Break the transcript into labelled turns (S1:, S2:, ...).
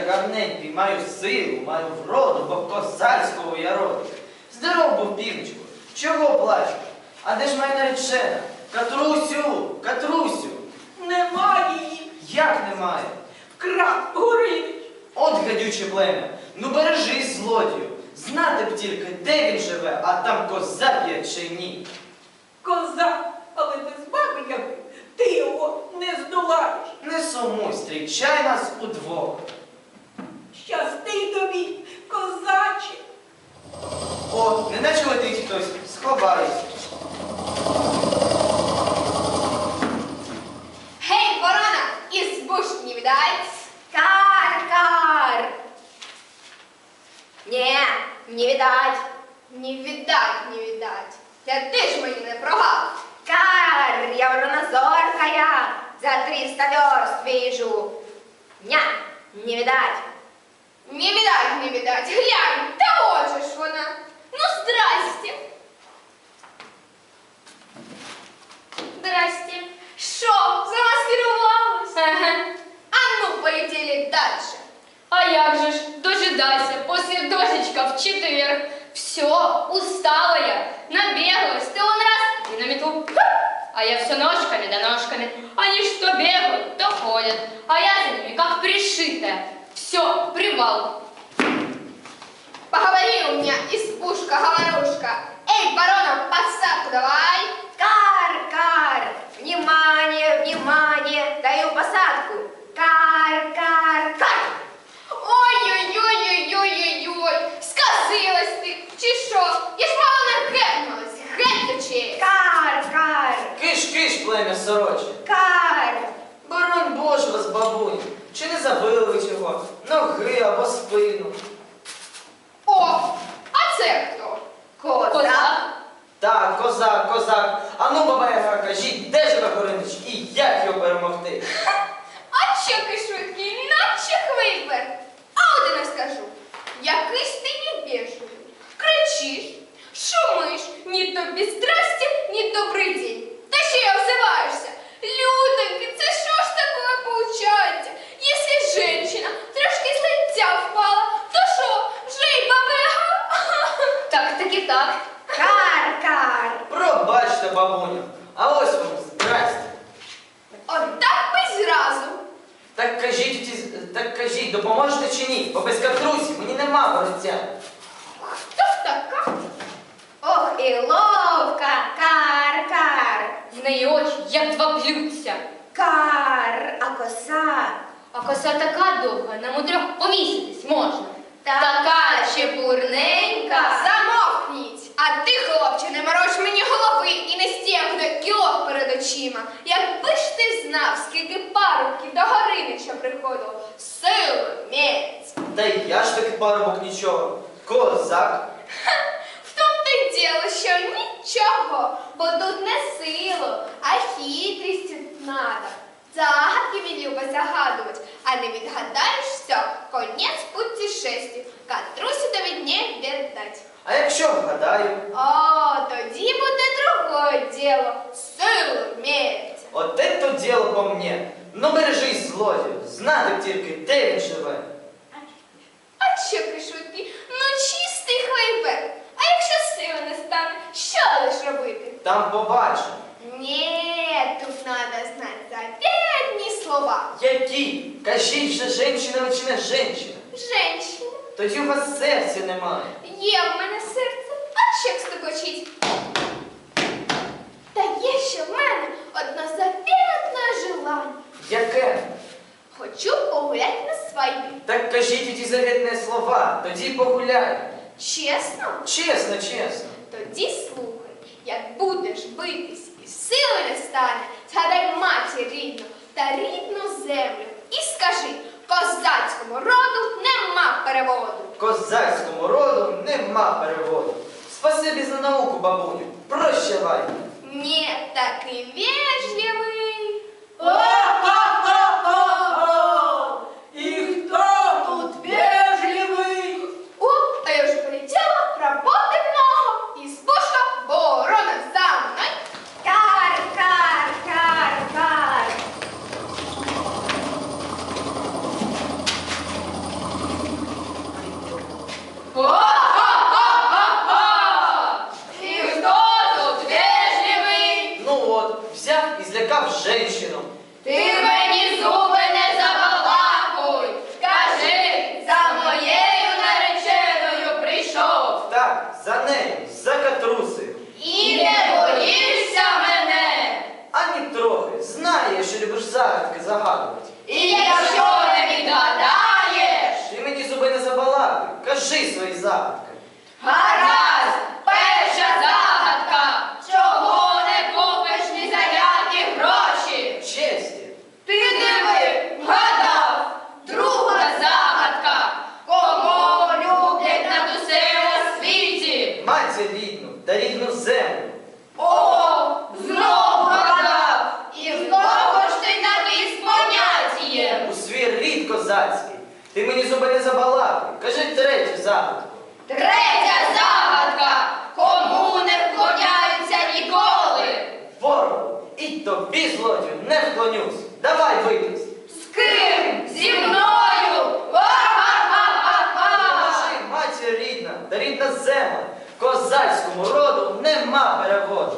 S1: я гарненький, маю силу, маю вроду, бо косарського я роду. Здоров був півничку, чого плачеш? А де ж моя наречена? Катрусю, Катрусю,
S2: Немає її.
S1: як немає?
S2: Вкрав Гуринич.
S1: От гадюче плем'я, ну бережись, злодію. Знати б тільки, де він живе, а там козак є чи ні.
S2: Коза, але без баби яви ти його не здолаєш.
S1: Не сумуй, зустрічай нас удвох.
S2: Щасти тобі, козаче.
S1: О, неначе летить хтось, сховайся.
S3: Гей, ворона, із буш не видать? Кар, кар. Не, не видать. Не видать, не видать. Та ти ж мені не прогав. Кар, я ворона зоркая, за 300 верст вижу. Ня, не видать. Не видать, не видать. Глянь, та от же ж вона. Ну, здрасте. Здрасте. Що, замаскирувалась? Ага. А ну, полетели дальше.
S4: А як же ж, дожидайся, после дождичка в четверг. Все, устала я, набегалась, ты он раз и на метлу. Хуп! А я все ножками да ножками. Они что бегают, то ходят, а я за ними как пришитая. Все, привал.
S3: Поговори у меня, избушка-говорушка.
S1: Плем'я сорочі.
S3: кар.
S1: Борон Боже вас, бабунь, чи не забили ви чого? Ноги або спину.
S3: О, а це хто? Коза.
S4: Козак.
S1: Так, козак, козак. Ану, баба Яга, кажіть, де живе Горинич і як його перемогти?
S3: А що ти швидкий, наче хвильбер. А от я не скажу. Якийсь ти невежливий. Кричиш, шумиш, ні тобі здрасте, ні добрий день. Та ще й обзиваєшся. Людоньки, це що ж таке получається? Якщо женщина трошки з лиця впала, то що, вже й бабега?
S4: Так, таки так.
S3: Кар, кар.
S1: Пробачте, бабуню. А ось вам здрасте.
S3: От так би зразу.
S1: Так кажіть, ті- так кажіть, допоможете чи ні? Бо без борця.
S3: Хто така? Ох, і ловка, кар, кар.
S4: В неї очі, як два блюдця.
S3: Кар, а коса.
S4: А коса така довга, на мудрях повіситись можна.
S3: Така чепурненька. Замовкніть. А ти, хлопче, не мороч мені голови і не куди кілок перед очима. Якби ж ти знав, скільки парубків до Горинича приходило. Силу, мець.
S1: Та й я ж таки парубок нічого. Козак.
S3: В тому то й діло, що нічого, бо тут не силу, а хитрість надо. Загадки він любить загадувати, а не відгадаєш все, конець путешествий, катрусю тобі не віддать.
S1: А якщо вгадаю,
S3: О, тоді буде другое діло, силу мець.
S1: от это діло по мені. Ну бережись, злодію, знати тільки, де він живе.
S3: А що пришвидкі? Ну чистий хвейбер. А якщо сили не стане, що лиш робити?
S1: Там побачимо.
S3: Ні, тут надо знати заветні слова.
S1: Які? Кажіть же, женщина не женщина?
S3: Женщина.
S1: Тоді у вас серця немає.
S3: Є в мене серце, а чек стукочить. Та є ще в мене одне заветне желання.
S1: Яке?
S3: Хочу погуляти на свадьбі.
S1: Так кажіть ті завітні слова, тоді погуляй.
S3: Чесно?
S1: Чесно, чесно.
S3: Тоді слухай, як будеш битись і сили не стане, згадай матір рідну та рідну землю. І скажи, козацькому роду нема переводу.
S1: Козацькому роду нема переводу. Спасибі за науку, бабуню. Прощавай.
S3: Ні, такий вежливий.
S4: 是啊。Давай витись.
S5: З ким? Зі мною!
S4: Ха-ха-ха-ха-ха! Матір рідна, рідна земля, козацькому роду нема переводу.